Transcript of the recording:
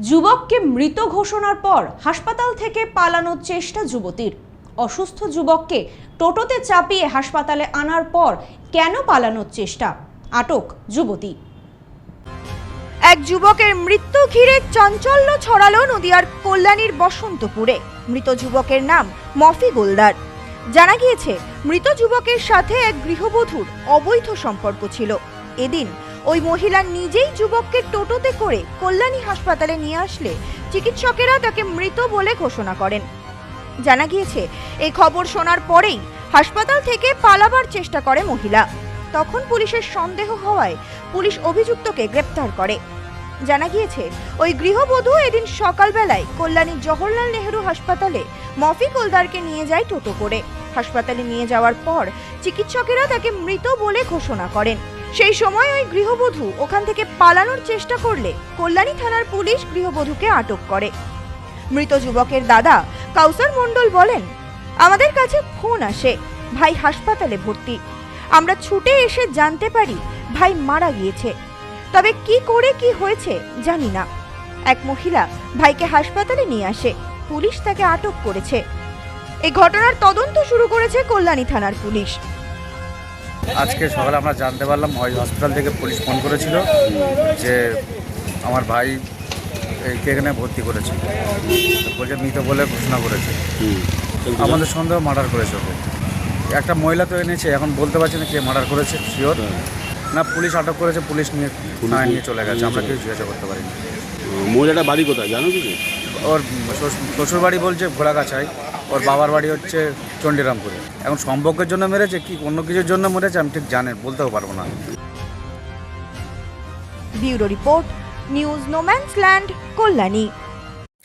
যুবককে মৃত ঘোষণার পর হাসপাতাল থেকে পালানোর চেষ্টা যুবতীর। অসুস্থ যুবককে টোটোতে চাপিয়ে হাসপাতালে আনার পর কেন পালানোর চেষ্টা? আটক যুবতী। এক যুবকের মৃত্যু ঘিরে চাঞ্চল্য ছড়ালো নদিয়ার কল্যাণীর বসন্তপুরে। মৃত যুবকের নাম মফি গোলদার। জানা গিয়েছে, মৃত যুবকের সাথে এক গৃহবধূর অবৈধ সম্পর্ক ছিল। এদিন ওই মহিলা নিজেই যুবককে টোটোতে করে কল্যাণী হাসপাতালে নিয়ে আসলে। চিকিৎসকেরা তাকে মৃত বলে ঘোষণা করেন। জানা গিয়েছে এই খবর শোনার পরেই হাসপাতাল থেকে পালাবার চেষ্টা করে মহিলা। তখন পুলিশের সন্দেহ হওয়ায় পুলিশ অভিযুক্তকে গ্রেপ্তার করে। জানা গিয়েছে, ওই গৃহবধূ এদিন সকালবেলায় কল্যাণী জওহরলাল নেহেরু হাসপাতালে মফি কোলদারকে নিয়ে যায় টোটো করে। হাসপাতালে নিয়ে যাওয়ার পর চিকিৎসকেরা তাকে মৃত বলে ঘোষণা করেন। সেই সময় ওই গৃহবধূ ওখান থেকে পালানোর চেষ্টা করলে কল্যাণী থানার পুলিশ গৃহবধূকে আটক করে। মৃত যুবকের দাদা কাউসার মণ্ডল বলেন, আমাদের কাছে ফোন আসে, ভাই হাসপাতালে ভর্তি। আমরা ছুটে এসে জানতে পারি ভাই মারা গিয়েছে। তবে কি করে কি হয়েছে জানি না। এক মহিলা ভাইকে হাসপাতালে নিয়ে আসে, পুলিশ তাকে আটক করেছে। এই ঘটনার তদন্ত শুরু করেছে কল্যাণী থানার পুলিশ। আজকে সকালে আমরা জানতে পারলাম হসপিটাল থেকে পুলিশ ফোন করেছিল যে আমার ভাই এইকে এখানে ভর্তি করেছে। বলছে মৃত বলে ঘোষণা করেছে। আমাদের সন্দেহ মার্ডার করেছে ওকে। একটা মহিলা তো এনেছে এখন বলতে পারছি না কে মার্ডার করেছে শিওর না পুলিশ আটক করেছে পুলিশ নিয়ে নিয়ে চলে গেছে। আমরা কেউ জিজ্ঞাসা করতে পারিনি। মহিলাটা বাড়ি কোথায় জানো কিছু? ওর শ্বশুর- বাড়ি বলছে ঘোড়াগাছায়, ওর বাবার বাড়ি হচ্ছে চণ্ডীরামপুরে। এখন সম্পর্কের জন্য মেরেছে, কি অন্য কিছুর জন্য মেরেছে আমি ঠিক জানেন বলতেও পারব না। Bureau report, news no man's land Kalyani.